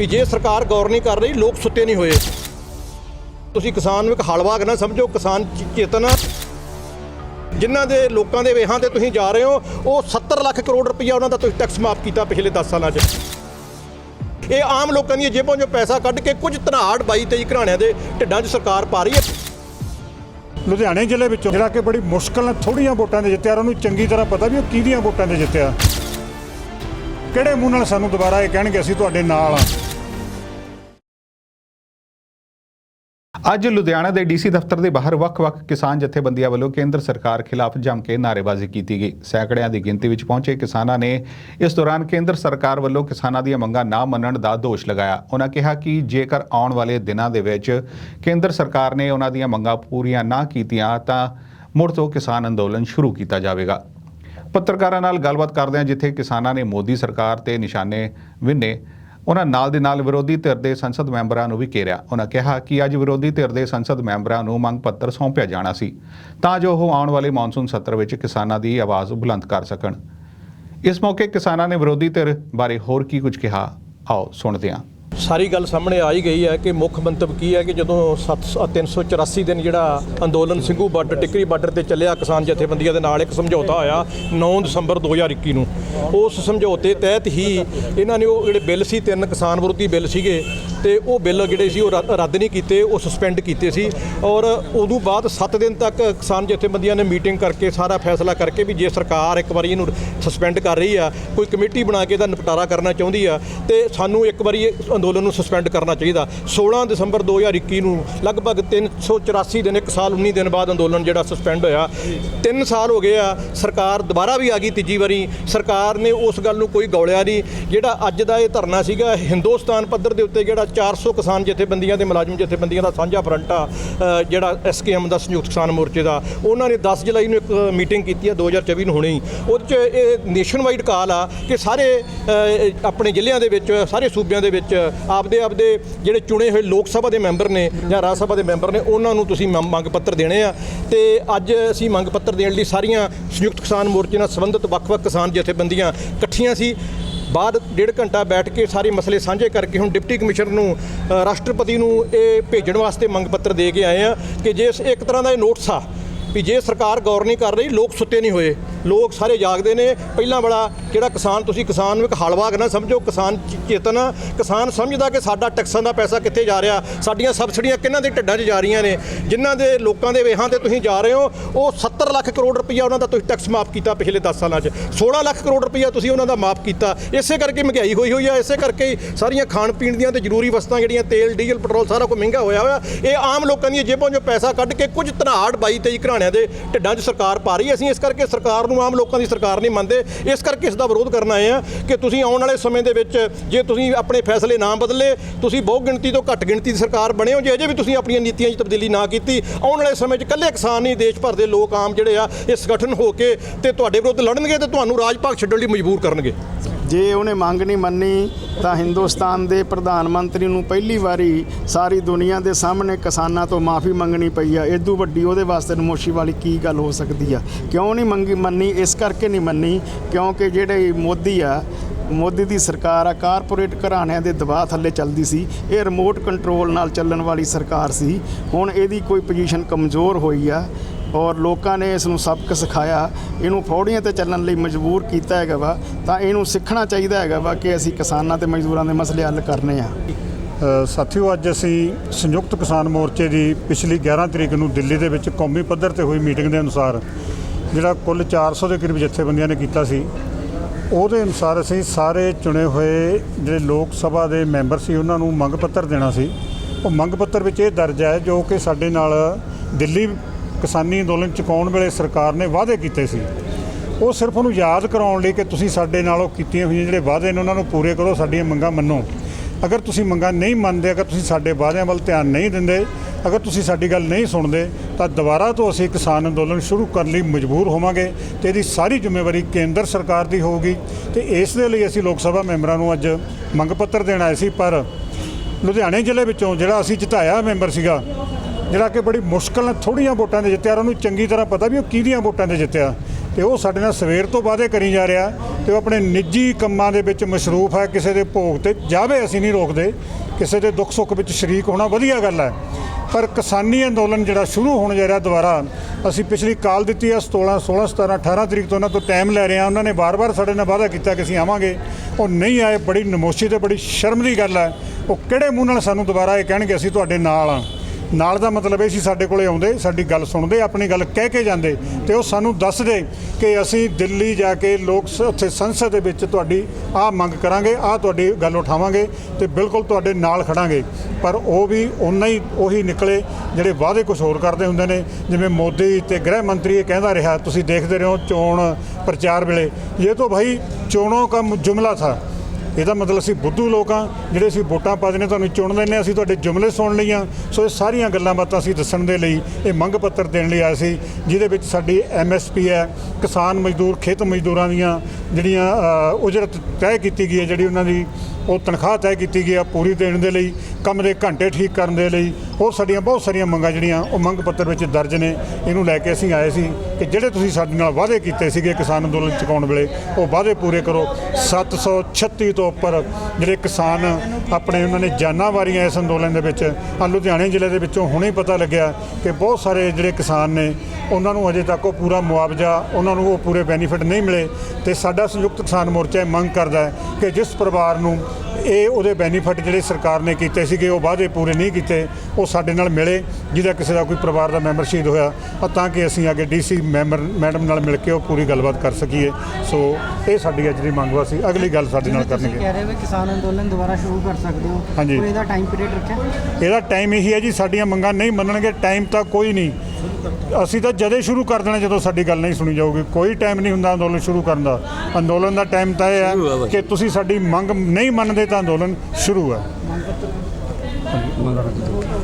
ਵੀ ਜੇ ਸਰਕਾਰ ਗੌਰ ਨਹੀਂ ਕਰ ਰਹੀ, ਲੋਕ ਸੁੱਤੇ ਨਹੀਂ ਹੋਏ। ਤੁਸੀਂ ਕਿਸਾਨ ਨੂੰ ਇੱਕ ਹਲਵਾਗ ਨਾ ਸਮਝੋ, ਕਿਸਾਨ ਚ- ਚੇਤਨ ਜਿਨ੍ਹਾਂ ਦੇ ਲੋਕਾਂ ਦੇ ਵੇਹਾਂ ਤੇ ਤੁਸੀਂ ਜਾ ਰਹੇ ਹੋ, ਉਹ 70 ਲੱਖ ਕਰੋੜ ਰੁਪਈਆ ਉਹਨਾਂ ਦਾ ਤੁਸੀਂ ਟੈਕਸ ਮਾਫ ਕੀਤਾ ਪਿਛਲੇ 10 ਸਾਲਾਂ 'ਚ। ਇਹ ਆਮ ਲੋਕਾਂ ਦੀਆਂ ਜੇਬਾਂ 'ਚੋਂ ਪੈਸਾ ਕੱਢ ਕੇ ਕੁਝ ਧਨਾੜ 22 23 ਘਰਾਣਿਆਂ ਦੇ ਢਿੱਡਾਂ 'ਚ ਸਰਕਾਰ ਪਾ ਰਹੀ ਹੈ। ਲੁਧਿਆਣੇ ਜ਼ਿਲ੍ਹੇ ਵਿੱਚੋਂ ਜਿਹੜਾ ਕਿ ਬੜੀ ਮੁਸ਼ਕਲ ਨਾਲ ਥੋੜੀਆਂ ਵੋਟਾਂ ਦੇ ਜਿੱਤਿਆ, ਔਰ ਉਹਨੂੰ ਚੰਗੀ ਤਰ੍ਹਾਂ ਪਤਾ ਵੀ ਉਹ ਕਿਹਦੀਆਂ ਵੋਟਾਂ ਦੇ ਜਿੱਤਿਆ। ਕਿਹੜੇ ਮੂੰਹ ਨਾਲ ਸਾਨੂੰ ਦੁਬਾਰਾ ਇਹ ਕਹਿਣਗੇ, ਅਸੀਂ ਤੁਹਾਡੇ ਨਾਲ ਆ ਅੱਜ ਲੁਧਿਆਣਾ ਦੇ ਡੀਸੀ ਦਫ਼ਤਰ ਦੇ ਬਾਹਰ ਵੱਖ-ਵੱਖ ਕਿਸਾਨ ਜਥੇਬੰਦੀਆਂ ਵੱਲੋਂ ਕੇਂਦਰ ਸਰਕਾਰ ਖਿਲਾਫ ਜੰਮ ਕੇ ਨਾਅਰੇਬਾਜ਼ੀ ਕੀਤੀ ਗਈ। ਸੈਂਕੜਿਆਂ ਦੀ ਗਿਣਤੀ ਵਿੱਚ ਪਹੁੰਚੇ ਕਿਸਾਨਾਂ ਨੇ ਇਸ ਦੌਰਾਨ ਕੇਂਦਰ ਸਰਕਾਰ ਵੱਲੋਂ ਕਿਸਾਨਾਂ ਦੀਆਂ ਮੰਗਾਂ ਨਾ ਮੰਨਣ ਦਾ ਦੋਸ਼ ਲਗਾਇਆ। ਉਹਨਾਂ ਕਿਹਾ ਕਿ ਜੇਕਰ ਆਉਣ ਵਾਲੇ ਦਿਨਾਂ ਦੇ ਵਿੱਚ ਕੇਂਦਰ ਸਰਕਾਰ ਨੇ ਉਹਨਾਂ ਦੀਆਂ ਮੰਗਾਂ ਪੂਰੀਆਂ ਨਾ ਕੀਤੀਆਂ, ਤਾਂ ਮੁੜ ਤੋਂ ਕਿਸਾਨ ਅੰਦੋਲਨ ਸ਼ੁਰੂ ਕੀਤਾ ਜਾਵੇਗਾ। ਪੱਤਰਕਾਰਾਂ ਨਾਲ ਗੱਲਬਾਤ ਕਰਦਿਆਂ ਜਿੱਥੇ ਕਿਸਾਨਾਂ ਨੇ ਮੋਦੀ ਸਰਕਾਰ ਤੇ ਨਿਸ਼ਾਨੇ ਵਿੰਨੇ ਉਹਨਾਂ ਨਾਲ ਦੇ ਨਾਲ ਵਿਰੋਧੀ ਧਿਰ ਦੇ ਸੰਸਦ ਮੈਂਬਰਾਂ ਨੂੰ ਵੀ ਘੇਰਿਆ। ਉਹਨਾਂ ਕਿਹਾ ਕਿ ਅੱਜ ਵਿਰੋਧੀ ਧਿਰ ਦੇ ਸੰਸਦ ਮੈਂਬਰਾਂ ਨੂੰ ਮੰਗ ਪੱਤਰ ਸੌਂਪਿਆ ਜਾਣਾ ਸੀ, ਤਾਂ ਜੋ ਉਹ ਆਉਣ ਵਾਲੇ ਮੌਨਸੂਨ ਸੱਤਰ ਵਿੱਚ ਕਿਸਾਨਾਂ ਦੀ ਆਵਾਜ਼ ਬੁਲੰਦ ਕਰ ਸਕਣ। ਇਸ ਮੌਕੇ ਕਿਸਾਨਾਂ ਨੇ ਵਿਰੋਧੀ ਧਿਰ ਬਾਰੇ ਹੋਰ ਕੀ ਕੁਝ ਕਿਹਾ? ਆਓ ਸੁਣਦੇ ਹਾਂ। ਸਾਰੀ ਗੱਲ ਸਾਹਮਣੇ ਆ ਹੀ ਗਈ ਹੈ ਕਿ ਮੁੱਖ ਮੰਤਵ ਕੀ ਹੈ ਕਿ ਜਦੋਂ 7 384 ਦਿਨ ਜਿਹੜਾ ਅੰਦੋਲਨ ਸਿੰਘੂ ਬਾਰਡਰ, ਟਿਕਰੀ ਬਾਰਡਰ ਤੇ ਚੱਲਿਆ, ਕਿਸਾਨ ਜਥੇਬੰਦੀਆਂ ਦੇ ਨਾਲ ਇੱਕ ਸਮਝੌਤਾ ਹੋਇਆ 9 ਦਸੰਬਰ 2021 ਨੂੰ। ਉਸ ਸਮਝੌਤੇ ਤਹਿਤ ਹੀ ਇਹਨਾਂ ਨੇ ਉਹ ਜਿਹੜੇ ਬਿੱਲ ਸੀ, ਤਿੰਨ ਕਿਸਾਨ ਵਿਰੋਧੀ ਬਿੱਲ ਸੀਗੇ ਤੇ ਉਹ ਬਿੱਲ ਜਿਹੜੇ ਸੀ ਉਹ ਰੱਦ- ਰੱਦ ਨਹੀਂ ਕੀਤੇ, ਉਹ ਸਸਪੈਂਡ ਕੀਤੇ ਸੀ ਔਰ ਉਦੋਂ ਬਾਅਦ 7 ਦਿਨ ਤੱਕ ਕਿਸਾਨ ਜਥੇਬੰਦੀਆਂ ਨੇ ਮੀਟਿੰਗ ਕਰਕੇ ਸਾਰਾ ਫੈਸਲਾ ਕਰਕੇ ਵੀ ਜੇ ਸਰਕਾਰ ਇੱਕ ਵਾਰੀ ਇਹਨੂੰ ਸਸਪੈਂਡ ਕਰ ਰਹੀ ਆ, ਕੋਈ ਕਮੇਟੀ ਬਣਾ ਕੇ ਇਹਦਾ ਨਿਪਟਾਰਾ ਕਰਨਾ ਚਾਹੁੰਦੀ ਆ, ਤੇ ਸਾਨੂੰ ਇੱਕ ਵਾਰੀ ਇਹ ਅੰਦੋਲਨ ਨੂੰ ਸਸਪੈਂਡ ਕਰਨਾ ਚਾਹੀਦਾ। 16 ਦਸੰਬਰ 2021 ਨੂੰ ਲਗਭਗ 384 ਦਿਨ, ਇੱਕ ਸਾਲ 19 ਦਿਨ ਬਾਅਦ ਅੰਦੋਲਨ ਜਿਹੜਾ ਸਸਪੈਂਡ ਹੋਇਆ। 3 ਸਾਲ ਹੋ ਗਏ ਆ, ਸਰਕਾਰ ਦੁਬਾਰਾ ਵੀ ਆ ਗਈ ਤੀਜੀ ਵਾਰੀ। ਸਰਕਾਰ ਨੇ ਉਸ ਗੱਲ ਨੂੰ ਕੋਈ ਗੌਲਿਆ ਨਹੀਂ। ਜਿਹੜਾ ਅੱਜ ਦਾ ਇਹ ਧਰਨਾ ਸੀਗਾ, ਹਿੰਦੁਸਤਾਨ ਪੱਧਰ ਦੇ ਉੱਤੇ ਜਿਹੜਾ 400 ਕਿਸਾਨ ਜਥੇਬੰਦੀਆਂ ਦੇ ਮੁਲਾਜ਼ਮ ਜਥੇਬੰਦੀਆਂ ਦਾ ਸਾਂਝਾ ਫਰੰਟ ਆ ਅ, ਜਿਹੜਾ ਐਸਕੇਐਮ ਦਾ ਸੰਯੁਕਤ ਕਿਸਾਨ ਮੋਰਚੇ ਦਾ। ਉਹਨਾਂ ਨੇ 10 ਜੁਲਾਈ ਨੂੰ ਇੱਕ ਮੀਟਿੰਗ ਕੀਤੀ ਆ 2024 ਨੂੰ ਹੋਣੀ। ਉਹਦੇ ਚ ਇਹ ਨੇਸ਼ਨ ਵਾਈਡ ਕਾਲ ਆ ਕਿ ਸਾਰੇ ਆਪਣੇ ਜ਼ਿਲ੍ਹਿਆਂ ਦੇ ਵਿੱਚ ਸਾਰੇ ਸੂਬਿਆਂ ਦੇ ਵਿੱਚ ਆਪਦੇ ਆਪਦੇ ਜਿਹੜੇ ਚੁਣੇ ਹੋਏ ਲੋਕ ਸਭਾ ਦੇ ਮੈਂਬਰ ਨੇ ਜਾਂ ਰਾਜ ਸਭਾ ਦੇ ਮੈਂਬਰ ਨੇ ਉਹਨਾਂ ਨੂੰ ਤੁਸੀਂ ਮੰਗ ਮੰਗ ਪੱਤਰ ਦੇਣੇ ਆ। ਤੇ ਅੱਜ ਅਸੀਂ ਮੰਗ ਪੱਤਰ ਦੇਣ ਲਈ ਸਾਰੀਆਂ ਸੰਯੁਕਤ ਕਿਸਾਨ ਮੋਰਚੇ ਨਾਲ ਸੰਬੰਧਿਤ ਵੱਖ-ਵੱਖ ਕਿਸਾਨ ਜਥੇਬੰਦੀਆਂ ਇਕੱਠੀਆਂ ਸੀ। ਬਾਅਦ ਡੇਢ ਘੰਟਾ ਬੈਠ ਕੇ ਸਾਰੇ ਮਸਲੇ ਸਾਂਝੇ ਕਰਕੇ ਹੁਣ ਡਿਪਟੀ ਕਮਿਸ਼ਨਰ ਨੂੰ ਰਾਸ਼ਟਰਪਤੀ ਨੂੰ ਇਹ ਭੇਜਣ ਵਾਸਤੇ ਮੰਗ ਪੱਤਰ ਦੇ ਕੇ ਆਏ ਆ ਕਿ ਜੇ ਇੱਕ ਤਰ੍ਹਾਂ ਦਾ ਇਹ ਨੋਟਿਸ ਆ ਵੀ ਜੇ ਸਰਕਾਰ ਗੌਰ ਨਹੀਂ ਕਰ ਰਹੀ, ਲੋਕ ਸੁੱਤੇ ਨਹੀਂ ਹੋਏ। ਲੋਕ ਸਾਰੇ ਜਾਗਦੇ ਨੇ। ਪਹਿਲਾਂ ਵਾਲਾ ਜਿਹੜਾ ਕਿਸਾਨ, ਤੁਸੀਂ ਕਿਸਾਨ ਨੂੰ ਇੱਕ ਹਲਵਾਗ ਨਾ ਸਮਝੋ ਕਿਸਾਨ ਚ- ਚੇਤਨ। ਕਿਸਾਨ ਸਮਝਦਾ ਕਿ ਸਾਡਾ ਟੈਕਸਾਂ ਦਾ ਪੈਸਾ ਕਿੱਥੇ ਜਾ ਰਿਹਾ? ਸਾਡੀਆਂ ਸਬਸਿਡੀਆਂ ਕਿਹਨਾਂ ਦੇ ਢਿੱਡਾਂ 'ਚ ਜਾ ਰਹੀਆਂ ਨੇ? ਜਿਨ੍ਹਾਂ ਦੇ ਲੋਕਾਂ ਦੇ ਵੇਹਾਂ ਤੇ ਤੁਸੀਂ ਜਾ ਰਹੇ ਹੋ, ਉਹ 70 ਲੱਖ ਕਰੋੜ ਰੁਪਈਆ ਉਹਨਾਂ ਦਾ ਤੁਸੀਂ ਟੈਕਸ ਮਾਫ ਕੀਤਾ ਪਿਛਲੇ 10 ਸਾਲਾਂ 'ਚ। 16 ਲੱਖ ਕਰੋੜ ਰੁਪਈਆ ਤੁਸੀਂ ਉਹਨਾਂ ਦਾ ਮਾਫ ਕੀਤਾ। ਇਸੇ ਕਰਕੇ ਮਹਿੰਗਾਈ ਹੋਈ ਹੋਈ ਆ, ਇਸੇ ਕਰਕੇ ਸਾਰੀਆਂ ਖਾਣ ਪੀਣ ਦੀਆਂ ਤੇ ਜ਼ਰੂਰੀ ਵਸਤਾਂ ਜਿਹੜੀਆਂ, ਤੇਲ, ਡੀਜ਼ਲ, ਪੈਟਰੋਲ ਸਾਰਾ ਕੁਝ ਮਹਿੰਗਾ ਹੋਇਆ ਹੋਇਆ। ਇਹ ਆਮ ਲੋਕਾਂ ਦੀਆਂ ਜੇਬਾਂ 'ਚੋਂ ਪੈਸਾ ਕੱਢ ਕੇ ਕੁਝ ਧਨਾੜ 22 23 ਘਰਾਣਿਆਂ ਦੇ ਢਿੱਡਾਂ 'ਚ ਸਰਕਾਰ ਪਾ ਰਹੀ ਹੈ। ਅਸੀਂ ਇਸ ਕਰਕੇ ਸਰਕਾਰ ਨੂੰ ਆਮ ਲੋਕਾਂ ਦੀ ਸਰਕਾਰ ਨਹੀਂ ਮੰਨਦੇ। ਇਸ ਕਰਕੇ ਇਸ ਦਾ ਵਿਰੋਧ ਕਰਨ ਆਏ ਆ ਕਿ ਤੁਸੀਂ ਆਉਣ ਵਾਲੇ ਸਮੇਂ ਦੇ ਵਿੱਚ ਜੇ ਤੁਸੀਂ ਆਪਣੇ ਫੈਸਲੇ ਨਾ ਬਦਲੇ, ਤੁਸੀਂ ਬਹੁ ਗਿਣਤੀ ਤੋਂ ਘੱਟ ਗਿਣਤੀ ਦੀ ਸਰਕਾਰ ਬਣੇ ਹੋ, ਜੇ ਅਜੇ ਵੀ ਤੁਸੀਂ ਆਪਣੀਆਂ ਨੀਤੀਆਂ 'ਚ ਤਬਦੀਲੀ ਨਾ ਕੀਤੀ, ਆਉਣ ਵਾਲੇ ਸਮੇਂ 'ਚ ਇਕੱਲੇ ਕਿਸਾਨ ਨਹੀਂ, ਦੇਸ਼ ਭਰ ਦੇ ਲੋਕ ਆਮ ਜਿਹੜੇ ਆ ਇਹ ਸੰਗਠਨ ਹੋ ਕੇ ਤੇ ਤੁਹਾਡੇ ਵਿਰੁੱਧ ਲੜਨਗੇ ਤੇ ਤੁਹਾਨੂੰ ਰਾਜ ਭਾਗ ਛੱਡਣ ਲਈ ਮਜਬੂਰ ਕਰਨਗੇ। ਜੇ ਉਹਨੇ ਮੰਗ ਨਹੀਂ ਮੰਨੀ, ਤਾਂ ਹਿੰਦੁਸਤਾਨ ਦੇ ਪ੍ਰਧਾਨ ਮੰਤਰੀ ਨੂੰ ਪਹਿਲੀ ਵਾਰੀ ਸਾਰੀ ਦੁਨੀਆ ਦੇ ਸਾਹਮਣੇ ਕਿਸਾਨਾਂ ਤੋਂ ਮਾਫੀ ਮੰਗਣੀ ਪਈ ਆ। ਇਦੋਂ ਵੱਡੀ ਉਹਦੇ ਵਾਸਤੇ ਨਮੋਸ਼ੀ ਵਾਲੀ ਕੀ ਗੱਲ ਹੋ ਸਕਦੀ ਆ? ਕਿਉਂ ਨਹੀਂ ਮੰਗੀ ਮੰਨੀ, ਇਸ ਕਰਕੇ ਨਹੀਂ ਮੰਨੀ? ਕਿਉਂਕਿ ਜਿਹੜੇ ਮੋਦੀ ਆ, ਮੋਦੀ ਦੀ ਸਰਕਾਰ ਆ, ਕਾਰਪੋਰੇਟ ਘਰਾਣਿਆਂ ਦੇ ਦਬਾਅ ਥੱਲੇ ਚੱਲਦੀ ਸੀ। ਇਹ ਰਿਮੋਟ ਕੰਟਰੋਲ ਨਾਲ ਚੱਲਣ ਵਾਲੀ ਸਰਕਾਰ ਸੀ। ਹੁਣ ਇਹਦੀ ਕੋਈ ਪੋਜੀਸ਼ਨ ਕਮਜ਼ੋਰ ਹੋਈ ਆ। ਔਰ ਲੋਕਾਂ ਨੇ ਇਸ ਨੂੰ ਸਬਕ ਸਿਖਾਇਆ। ਇਹਨੂੰ ਫੌੜੀਆਂ ਤੇ ਚੱਲਣ ਲਈ ਮਜਬੂਰ ਕੀਤਾ ਹੈਗਾ ਵਾ। ਤਾਂ ਇਹਨੂੰ ਸਿੱਖਣਾ ਚਾਹੀਦਾ ਹੈਗਾ ਵਾ ਕਿ ਅਸੀਂ ਕਿਸਾਨਾਂ ਤੇ ਮਜ਼ਦੂਰਾਂ ਦੇ ਮਸਲੇ ਹੱਲ ਕਰਨੇ ਆ। ਸਾਥੀਓ, ਅੱਜ ਅਸੀਂ ਸੰਯੁਕਤ ਕਿਸਾਨ ਮੋਰਚੇ ਦੀ ਪਿਛਲੀ 11 ਤਰੀਕ ਨੂੰ ਦਿੱਲੀ ਦੇ ਵਿੱਚ ਕੌਮੀ ਪੱਧਰ ਤੇ ਹੋਈ ਮੀਟਿੰਗ ਦੇ ਅਨੁਸਾਰ ਜਿਹੜਾ ਕੁੱਲ 400 ਦੇ ਕਰੀਬ ਜਥੇਬੰਦੀਆਂ ਨੇ ਕੀਤਾ ਸੀ, ਉਹਦੇ ਅਨੁਸਾਰ ਅਸੀਂ ਸਾਰੇ ਚੁਣੇ ਹੋਏ ਜਿਹੜੇ ਲੋਕ ਸਭਾ ਦੇ ਮੈਂਬਰ ਸੀ, ਉਹਨਾਂ ਨੂੰ ਮੰਗ ਪੱਤਰ ਦੇਣਾ ਸੀ। ਉਹ ਮੰਗ ਪੱਤਰ ਵਿੱਚ ਇਹ ਦਰਜ ਹੈ ਜੋ ਕਿ ਸਾਡੇ ਨਾਲ ਦਿੱਲੀ ਕਿਸਾਨੀ ਅੰਦੋਲਨ ਚੁਕਾਉਣ ਵੇਲੇ ਸਰਕਾਰ ਨੇ ਵਾਅਦੇ ਕੀਤੇ ਸੀ। ਉਹ ਸਿਰਫ ਉਹਨੂੰ ਯਾਦ ਕਰਾਉਣ ਲਈ ਕਿ ਤੁਸੀਂ ਸਾਡੇ ਨਾਲ ਉਹ ਕੀਤੀਆਂ ਹੋਈਆਂ ਜਿਹੜੇ ਵਾਅਦੇ ਨੇ, ਉਹਨਾਂ ਨੂੰ ਪੂਰੇ ਕਰੋ, ਸਾਡੀਆਂ ਮੰਗਾਂ ਮੰਨੋ। ਅਗਰ ਤੁਸੀਂ ਮੰਗਾਂ ਨਹੀਂ ਮੰਨਦੇ, ਅਗਰ ਤੁਸੀਂ ਸਾਡੇ ਵਾਅਦਿਆਂ ਵੱਲ ਧਿਆਨ ਨਹੀਂ ਦਿੰਦੇ, ਅਗਰ ਤੁਸੀਂ ਸਾਡੀ ਗੱਲ ਨਹੀਂ ਸੁਣਦੇ, ਤਾਂ ਦੁਬਾਰਾ ਤੋਂ ਅਸੀਂ ਕਿਸਾਨ ਅੰਦੋਲਨ ਸ਼ੁਰੂ ਕਰਨ ਲਈ ਮਜਬੂਰ ਹੋਵਾਂਗੇ ਤੇ ਇਹਦੀ ਸਾਰੀ ਜ਼ਿੰਮੇਵਾਰੀ ਕੇਂਦਰ ਸਰਕਾਰ ਦੀ ਹੋਊਗੀ ਤੇ ਇਸ ਦੇ ਲਈ ਅਸੀਂ ਲੋਕ ਸਭਾ ਮੈਂਬਰਾਂ ਨੂੰ ਅੱਜ ਮੰਗ ਪੱਤਰ ਦੇਣ ਆਏ ਸੀ, ਪਰ ਲੁਧਿਆਣੇ ਜ਼ਿਲ੍ਹੇ ਵਿੱਚੋਂ ਜਿਹੜਾ ਅਸੀਂ ਜਿਤਾਇਆ ਮੈਂਬਰ ਸੀਗਾ ਜਿਹੜਾ ਕਿ ਬੜੀ ਮੁਸ਼ਕਲ ਨਾਲ ਥੋੜੀਆਂ ਵੋਟਾਂ ਦੇ ਜਿੱਤਿਆ ਔਰ ਉਹਨੂੰ ਚੰਗੀ ਤਰ੍ਹਾਂ ਪਤਾ ਵੀ ਉਹ ਕਿਹਦੀਆਂ ਵੋਟਾਂ ਦੇ ਜਿੱਤਿਆ। ਤੇ ਉਹ ਸਾਡੇ ਨਾਲ ਸਵੇਰ ਤੋਂ ਵਾਅਦੇ ਕਰੀ ਜਾ ਰਿਹਾ ਤੇ ਉਹ ਆਪਣੇ ਨਿੱਜੀ ਕੰਮਾਂ ਦੇ ਵਿੱਚ ਮਸ਼ਰੂਫ ਹੈ, ਕਿਸੇ ਦੇ ਭੋਗ ਤੇ ਜਾਵੇ ਅਸੀਂ ਨਹੀਂ ਰੋਕਦੇ, ਕਿਸੇ ਦੇ ਦੁੱਖ ਸੁੱਖ ਵਿੱਚ ਸ਼ਰੀਕ ਹੋਣਾ ਵਧੀਆ ਗੱਲ ਹੈ। ਪਰ ਕਿਸਾਨੀ ਅੰਦੋਲਨ ਜਿਹੜਾ ਸ਼ੁਰੂ ਹੋਣ ਜਾ ਰਿਹਾ ਦੁਬਾਰਾ, ਅਸੀਂ ਪਿਛਲੀ ਕਾਲ ਦਿੱਤੀ ਹੈ 16 16 17 18 ਤਰੀਕ ਤੋਂ ਉਹਨਾਂ ਤੋਂ ਟਾਈਮ ਲੈ ਰਹੇ ਹਾਂ। ਉਹਨਾਂ ਨੇ ਵਾਰ-ਵਾਰ ਸਾਡੇ ਨਾਲ ਵਾਅਦਾ ਕੀਤਾ ਕਿ ਅਸੀਂ ਆਵਾਂਗੇ। ਉਹ ਨਹੀਂ ਆਏ, ਬੜੀ ਨਮੋਸ਼ੀ ਤੇ ਬੜੀ ਸ਼ਰਮ ਦੀ ਗੱਲ ਹੈ। ਉਹ ਕਿਹੜੇ ਮੂੰਹ ਨਾਲ ਸਾਨੂੰ ਦੁਬਾਰਾ ਇਹ ਕਹਿਣਗੇ, ਅਸੀਂ ਤੁਹਾਡੇ ਨਾਲ ਆ ਨਾਲ ਦਾ ਮਤਲਬ ਇਹ ਸੀ ਸਾਡੇ ਕੋਲੇ ਆਉਂਦੇ, ਸਾਡੀ ਗੱਲ ਸੁਣਦੇ, ਆਪਣੀ ਗੱਲ ਕਹਿ ਕੇ ਜਾਂਦੇ ਤੇ ਉਹ ਸਾਨੂੰ ਦੱਸਦੇ ਕਿ ਅਸੀਂ ਦਿੱਲੀ ਜਾ ਕੇ ਲੋਕ ਸ- ਉੱਥੇ ਸੰਸਦ ਦੇ ਵਿੱਚ ਤੁਹਾਡੀ ਆਹ ਮੰਗ ਕਰਾਂਗੇ, ਆਹ ਤੁਹਾਡੀ ਗੱਲ ਉਠਾਵਾਂਗੇ ਤੇ ਬਿਲਕੁਲ ਤੁਹਾਡੇ ਨਾਲ ਖੜਾਂਗੇ। ਪਰ ਉਹ ਵੀ ਉਨਾ ਹੀ, ਉਹੀ ਨਿਕਲੇ ਜਿਹੜੇ ਵਾਅਦੇ ਕੁਝ ਹੋਰ ਕਰਦੇ ਹੁੰਦੇ ਨੇ, ਜਿਵੇਂ ਮੋਦੀ ਤੇ ਗ੍ਰਹਿ ਮੰਤਰੀ ਇਹ ਕਹਿੰਦਾ ਰਿਹਾ, ਤੁਸੀਂ ਦੇਖਦੇ ਰਹੋ ਚੋਣ ਪ੍ਰਚਾਰ ਵੇਲੇ। ਇਹ ਤਾਂ ਭਾਈ ਚੋਣੋਂ ਕਾ ਜੁਮਲਾ ਥਾ। ਇਹਦਾ ਮਤਲਬ ਅਸੀਂ ਬੁੱਧੂ ਲੋਕ ਹਾਂ, ਜਿਹੜੇ ਅਸੀਂ ਵੋਟਾਂ ਪਾ ਦਿੰਦੇ ਤੁਹਾਨੂੰ ਚੁਣ ਲੈਂਦੇ ਹਾਂ, ਅਸੀਂ ਤੁਹਾਡੇ ਜੁਮਲੇ ਸੁਣ ਲਈਆਂ। ਸੋ ਇਹ ਸਾਰੀਆਂ ਗੱਲਾਂ ਬਾਤਾਂ ਅਸੀਂ ਦੱਸਣ ਦੇ ਲਈ ਇਹ ਮੰਗ ਪੱਤਰ ਦੇਣ ਲਈ ਆਏ ਸੀ, ਜਿਹਦੇ ਵਿੱਚ ਸਾਡੀ ਐਮਐਸਪੀ ਹੈ, ਕਿਸਾਨ ਮਜ਼ਦੂਰ, ਖੇਤ ਮਜ਼ਦੂਰਾਂ ਦੀਆਂ ਜਿਹੜੀਆਂ ਉਜਰਤ ਤੈਅ ਕੀਤੀ ਗਈ ਹੈ, ਜਿਹੜੀ ਉਹਨਾਂ ਦੀ ਉਹ ਤਨਖਾਹ ਤੈਅ ਕੀਤੀ ਗਈ ਆ ਪੂਰੀ ਦੇਣ ਦੇ ਲਈ, ਕੰਮ ਦੇ ਘੰਟੇ ਠੀਕ ਕਰਨ ਦੇ ਲਈ, ਹੋਰ ਸਾਡੀਆਂ ਬਹੁਤ ਸਾਰੀਆਂ ਮੰਗਾਂ ਜਿਹੜੀਆਂ ਉਹ ਮੰਗ ਪੱਤਰ ਵਿੱਚ ਦਰਜ ਨੇ, ਇਹਨੂੰ ਲੈ ਕੇ ਅਸੀਂ ਆਏ ਸੀ ਕਿ ਜਿਹੜੇ ਤੁਸੀਂ ਸਾਡੇ ਨਾਲ ਵਾਅਦੇ ਕੀਤੇ ਸੀਗੇ ਕਿਸਾਨ ਅੰਦੋਲਨ ਚੁਕਾਉਣ ਵੇਲੇ, ਉਹ ਵਾਅਦੇ ਪੂਰੇ ਕਰੋ। 736 ਤੋਂ ਉੱਪਰ ਜਿਹੜੇ ਕਿਸਾਨ ਆਪਣੇ ਉਹਨਾਂ ਨੇ ਜਾਨਾਂ ਵਾਰੀਆਂ ਇਸ ਅੰਦੋਲਨ ਦੇ ਵਿੱਚ ਆ ਲੁਧਿਆਣੇ ਜ਼ਿਲ੍ਹੇ ਦੇ ਵਿੱਚੋਂ ਹੁਣੇ ਪਤਾ ਲੱਗਿਆ ਕਿ ਬਹੁਤ ਸਾਰੇ ਜਿਹੜੇ ਕਿਸਾਨ ਨੇ, ਉਹਨਾਂ ਨੂੰ ਅਜੇ ਤੱਕ ਉਹ ਪੂਰਾ ਮੁਆਵਜ਼ਾ, ਉਹਨਾਂ ਨੂੰ ਉਹ ਪੂਰੇ ਬੈਨੀਫਿਟ ਨਹੀਂ ਮਿਲੇ ਤੇ ਸਾਡਾ ਸੰਯੁਕਤ ਕਿਸਾਨ ਮੋਰਚਾ ਇਹ ਮੰਗ ਕਰਦਾ ਹੈ ਕਿ ਜਿਸ ਪਰਿਵਾਰ ਨੂੰ ਇਹ ਉਹਦੇ ਬੈਨੀਫਿਟ ਜਿਹੜੇ ਸਰਕਾਰ ਨੇ ਕੀਤੇ ਸੀਗੇ ਉਹ ਵਾਅਦੇ ਪੂਰੇ ਨਹੀਂ ਕੀਤੇ ਉਹ ਸਾਡੇ ਨਾਲ ਮਿਲੇ ਜਿਹਦਾ ਕਿਸੇ ਦਾ ਕੋਈ ਪਰਿਵਾਰ ਦਾ ਮੈਂਬਰ ਸ਼ਹੀਦ ਹੋਇਆ ਤਾਂ ਕਿ ਅਸੀਂ ਅੱਗੇ ਡੀਸੀ ਮੈਂਬਰ ਮੈਡਮ ਨਾਲ ਮਿਲ ਕੇ ਉਹ ਪੂਰੀ ਗੱਲਬਾਤ ਕਰ ਸਕੀਏ। ਸੋ ਇਹ ਸਾਡੀ ਅੱਜ ਦੀ ਮੰਗ ਵਾ ਸੀ ਅਗਲੀ ਗੱਲ ਸਾਡੇ ਨਾਲ ਕਰਨਗੇ। ਕਹਿ ਰਹੇ ਹੋ ਕਿ ਕਿਸਾਨ ਅੰਦੋਲਨ ਦੁਬਾਰਾ ਸ਼ੁਰੂ ਕਰ ਸਕਦੇ ਹੋ ਹਾਂਜੀ। ਇਹਦਾ ਟਾਈਮ ਪੀਰੀਅਡ ਰੱਖਿਆ? ਇਹਦਾ ਟਾਈਮ ਇਹੀ ਹੈ ਜੀ ਸਾਡੀਆਂ ਮੰਗਾਂ ਨਹੀਂ ਮੰਨਣਗੇ ਟਾਈਮ ਤਾਂ ਕੋਈ ਨਹੀਂ। ਅਸੀਂ ਤਾਂ ਜਦੇ ਸ਼ੁਰੂ ਕਰ ਦੇਣਾ ਜਦੋਂ ਸਾਡੀ ਗੱਲ ਨਹੀਂ ਸੁਣੀ ਜਾਊਗੀ। ਕੋਈ ਟਾਈਮ ਨਹੀਂ ਹੁੰਦਾ ਅੰਦੋਲਨ ਸ਼ੁਰੂ ਕਰਨ ਦਾ। ਅੰਦੋਲਨ ਦਾ ਟਾਈਮ ਤਾਂ ਇਹ ਹੈ ਕਿ ਤੁਸੀਂ ਸਾਡੀ ਮੰਗ ਨਹੀਂ ਮੰਨਦੇ ਤਾਂ ਅੰਦੋਲਨ ਸ਼ੁਰੂ ਹੈ।